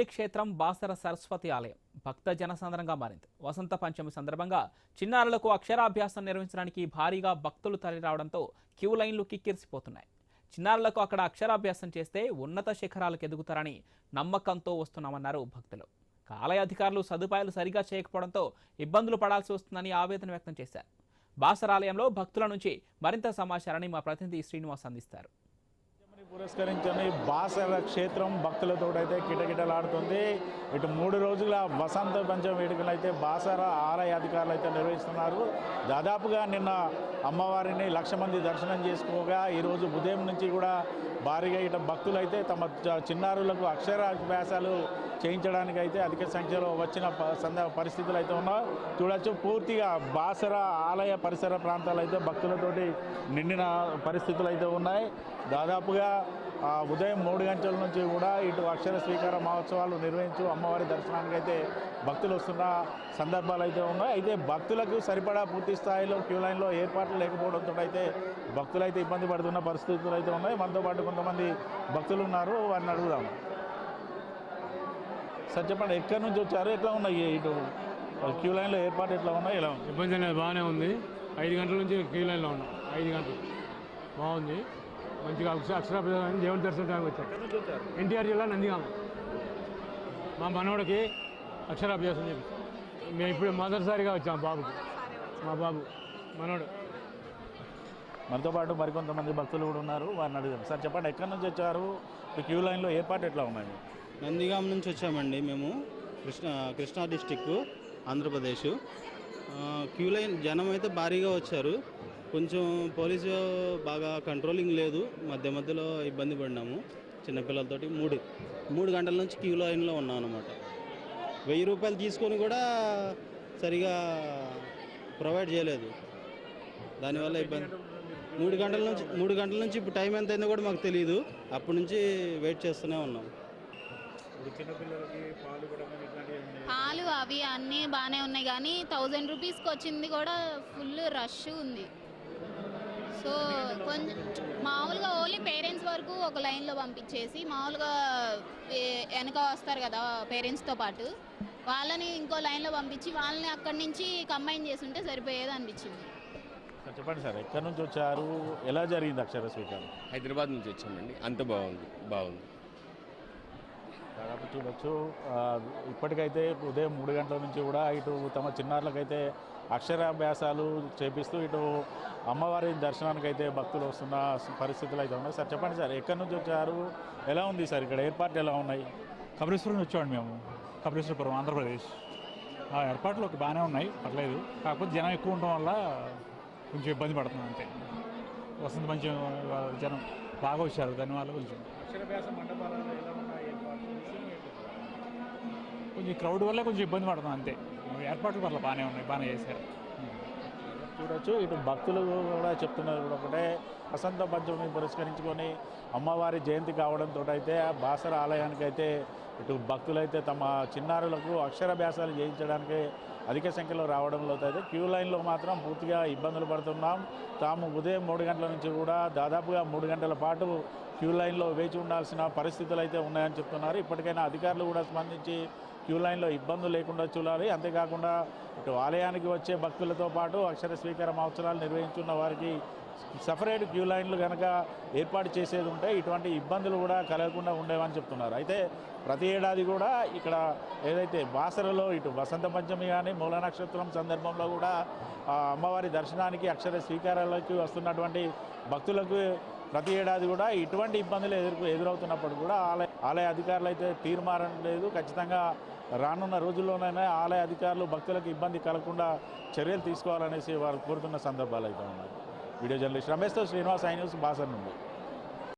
క్షేత్రం బాసర సరస్వతి ఆలయం భక్త జనసంద్రంగా మారింది. వసంత పంచమి సందర్భంగా చిన్నారులకు అక్షరాభ్యాసం నిర్వహించడానికి భారీగా భక్తులు తరలిరావడంతో క్యూ లైన్లు కిక్కిరిసిపోతున్నాయి. చిన్నారులకు అక్కడ అక్షరాభ్యాసం చేస్తే ఉన్నత శిఖరాలకు ఎదుగుతారని నమ్మకంతో వస్తున్నామన్నారు భక్తులు. ఆలయ అధికారులు సదుపాయాలు సరిగా చేయకపోవడంతో ఇబ్బందులు పడాల్సి వస్తుందని ఆవేదన వ్యక్తం చేశారు. బాసర ఆలయంలో భక్తుల నుంచి మరింత సమాచారాన్ని మా ప్రతినిధి శ్రీనివాస్ అందిస్తారు. పురస్కరించని బాసర క్షేత్రం భక్తులతో అయితే కిటకిటలాడుతుంది. ఇటు మూడు రోజుల వసంత పంచమి వేడుకలు అయితే బాసర ఆలయ అధికారులు అయితే నిర్వహిస్తున్నారు. దాదాపుగా నిన్న అమ్మవారిని లక్ష మంది దర్శనం చేసుకోగా ఈరోజు ఉదయం నుంచి కూడా భారీగా ఇట భక్తులు అయితే తమ చ- చిన్నారులకు అక్షరాభ్యాసాలు చేయించడానికి అయితే అధిక సంఖ్యలో వచ్చిన సంద పరిస్థితులు అయితే ఉన్నాయి. చూడొచ్చు పూర్తిగా బాసర ఆలయ పరిసర ప్రాంతాలు అయితే భక్తులతోటి నిండిన పరిస్థితులు అయితే ఉన్నాయి. దాదాపుగా ఉదయం మూడు గంటల నుంచి కూడా ఇటు అక్షర స్వీకార మహోత్సవాలు నిర్వహించు అమ్మవారి దర్శనానికి అయితే భక్తులు వస్తున్న సందర్భాలు అయితే ఉన్నాయి. అయితే భక్తులకు సరిపడా పూర్తి స్థాయిలో క్యూ లైన్లో ఏర్పాట్లు లేకపోవడంతో అయితే భక్తులు అయితే ఇబ్బంది పడుతున్న పరిస్థితులు అయితే ఉన్నాయి. మనతో పాటు కొంతమంది భక్తులు ఉన్నారు. వారిని అడుగుదాం. సార్ చెప్పండి ఎక్కడి నుంచి వచ్చారు? ఎట్లా ఉన్నాయి ఇటు క్యూ లైన్లో ఏర్పాటు ఎట్లా ఉన్నాయి? ఎలా ఇబ్బంది అనేది బాగానే ఉంది. ఐదు గంటల నుంచి క్యూ లైన్లో ఉన్నాం. ఐదు గంటలు. బాగుంది. మంచిగా అక్ష అక్షరాభ్యాసం దేవుని దర్శనానికి వచ్చాం. ఎన్టీఆర్ జిల్లా నందిగామ. మా మనవడికి అక్షరాభ్యాసం చెప్పి మేము ఇప్పుడు మొదటిసారిగా వచ్చాం బాబుకి మా బాబు మనోడు మనతో పాటు మరికొంతమంది భక్తులు కూడా ఉన్నారు. వారిని అడుగుదాం. సార్ చెప్పండి ఎక్కడి నుంచి వచ్చారు? క్యూ లైన్లో ఏర్పాటు ఎట్లా ఉన్నాయి? నందిగాం నుంచి వచ్చామండి మేము. Krishna Krishna district Andhra Pradesh. Queue line జనం అయితే భారీగా వచ్చారు. కొంచెం పోలీసు బాగా కంట్రోలింగ్ లేదు. మధ్య మధ్యలో ఇబ్బంది పడినాము. చిన్నపిల్లలతోటి మూడు. మూడు గంటల నుంచి క్యూ లైన్లో ఉన్నాం అనమాట వెయ్యి రూపాయలు తీసుకొని కూడా సరిగా ప్రొవైడ్ చేయలేదు. దానివల్ల ఇబ్బంది. మూడు గంటల నుంచి మూడు గంటల నుంచి ఇప్పుడు టైం ఎంత అయిందో కూడా మాకు తెలియదు అప్పటి నుంచి వెయిట్ చేస్తూనే ఉన్నాం. పాలు అవి అన్నీ బాగానే ఉన్నాయి కానీ థౌజండ్ రూపీస్కి వచ్చింది కూడా ఫుల్ రష్ ఉంది. సో కొంచెం మామూలుగా ఓన్లీ పేరెంట్స్ వరకు ఒక లైన్లో పంపించేసి మామూలుగా వెనక వస్తారు కదా పేరెంట్స్తో పాటు. వాళ్ళని ఇంకో లైన్లో పంపించి వాళ్ళని అక్కడి నుంచి కంబైన్ చేసి ఉంటే సరిపోయేది అనిపించింది. సార్ చెప్పండి సార్ ఎక్కడి నుంచి వచ్చారు? ఎలా జరిగింది అక్షర స్వీకారం? హైదరాబాద్ నుంచి వచ్చామండి. అంత బాగుంది బాగుంది. దాదాపు చూడొచ్చు. ఆ, ఇప్పటికైతే ఉదయం మూడు గంటల నుంచి కూడా ఇటు తమ చిన్నారులకైతే అక్షరాభ్యాసాలు చేపిస్తూ ఇటు అమ్మవారి దర్శనానికి అయితే భక్తులు వస్తున్న పరిస్థితులు అయితే ఉన్నాయి. సార్ చెప్పండి సార్ ఎక్కడి నుంచి వచ్చారు? ఎలా ఉంది సార్ ఇక్కడ? ఏర్పాట్లు ఎలా ఉన్నాయి? కపిలేశ్వరం నుంచి వచ్చామండి మేము. కపిలేశ్వరపురం ఆంధ్రప్రదేశ్. ఆ ఏర్పాట్లు ఒక బాగానే ఉన్నాయి. పర్లేదు. కాకపోతే జనం ఎక్కువ ఉండడం వల్ల కొంచెం ఇబ్బంది పడుతున్నాం అంతే. వసంత మంచి జనం బాగా వచ్చారు. దానివల్ల కొంచెం. అక్షరాభ్యాస మండపాలు కొంచెం క్రౌడ్ వల్ల కొంచెం ఇబ్బంది పడుతుంది అంతే. ఏర్పాట్లు పర్లేదు బాగానే ఉన్నాయి బాగానే చేశారు. చూడొచ్చు. ఇటు భక్తులు కూడా చెప్తున్నారు కూడా ఒకటే వసంత పంచమిని పురస్కరించుకొని అమ్మవారి జయంతి కావడంతో అయితే బాసర ఆలయానికి అయితే ఇటు భక్తులైతే తమ చిన్నారులకు అక్షరాభ్యాసాలు చేయించడానికి అధిక సంఖ్యలో రావడంలో అయితే క్యూ లైన్లో మాత్రం పూర్తిగా ఇబ్బందులు పడుతున్నాం. తాము ఉదయం మూడు గంటల నుంచి కూడా దాదాపుగా మూడు గంటల పాటు క్యూ లైన్లో వేచి ఉండాల్సిన పరిస్థితులు అయితే ఉన్నాయని చెప్తున్నారు. ఇప్పటికైనా అధికారులు కూడా స్పందించి క్యూ లైన్లో ఇబ్బందులు లేకుండా చూడాలి. అంతేకాకుండా ఇటు ఆలయానికి వచ్చే భక్తులతో పాటు అక్షర స్వీకార మహోత్సవాలు నిర్వహించున్న వారికి సపరేట్ క్యూ లైన్లు కనుక ఏర్పాటు చేసేది ఉంటే ఇటువంటి ఇబ్బందులు కూడా కలగకుండా ఉండేవని చెప్తున్నారు. అయితే ప్రతి ఏడాది కూడా ఇక్కడ ఏదైతే బాసరలో ఇటు వసంత పంచమి కానీ మూల నక్షత్రం సందర్భంలో కూడా అమ్మవారి దర్శనానికి అక్షర స్వీకారాలకి వస్తున్నటువంటి భక్తులకు ప్రతి ఏడాది కూడా ఇటువంటి ఇబ్బందులు ఎదురు ఎదురవుతున్నప్పుడు కూడా ఆలయ ఆలయ అధికారులు అయితే తీర్మానం లేదు. ఖచ్చితంగా రానున్న రోజుల్లోనైనా ఆలయ అధికారులు భక్తులకు ఇబ్బంది కలగకుండా చర్యలు తీసుకోవాలనేసి వారు కోరుతున్న సందర్భాలు అయితే ఉన్నాయి. వీడియో జర్నలిస్ట్ రమేష్తో శ్రీనివాస్ ఐ న్యూస్ బాసర్ నుండి.